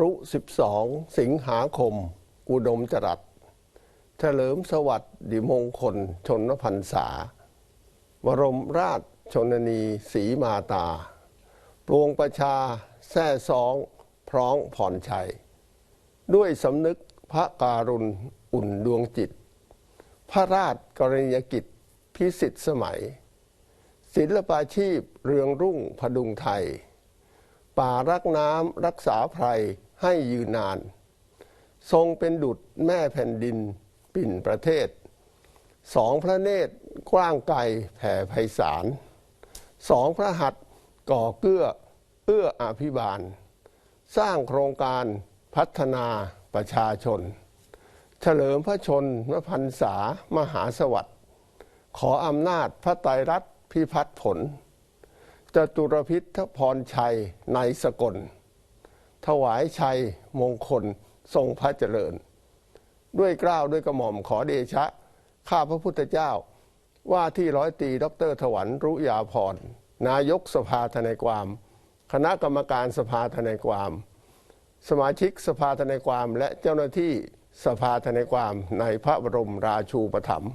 รุ12สิงหาคม อุดมจรัสเฉลิมสวัสดิมงคล ชนพรรษาบรมราชชนนีศรีมาตา ปวงประชาแท่ซองพร้องผ่อนชัย ด้วยสำนึกพระการุณอุ่นดวงจิต พระราชกรณียกิจพิสิทธิสมัย ศิลปาชีพเรืองรุ่งพดุงไทย ป่ารักน้ำรักษาไพรให้ยืนนาน ทรงเป็นดุจแม่แผ่นดินปิ่นประเทศ สองพระเนตรกว้างไกลแผ่ไพศาลสองพระหัตถ์ก่อเกื้อเอื้ออาภิบาล สร้างโครงการพัฒนาประชาชน เฉลิมพระชนมพรรษามหาสวัสดิ์ขออำนาจพระไตรรัตน์พิพัฒน์ผล จตุรพิทพรชัยในสกล ถวายชัยมงคลทรงพระเจริญ ด้วยกล้าวด้วยกระหม่อมขอเดชะ ข้าพระพุทธเจ้า ว่าที่ร้อยตรีดรถวันรุยาพร นายกสภาทนายความ คณะกรรมการสภาทนายความ สมาชิกสภาทนายความและเจ้าหน้าที่สภาทนายความในพระบรมราชูปถัมภ์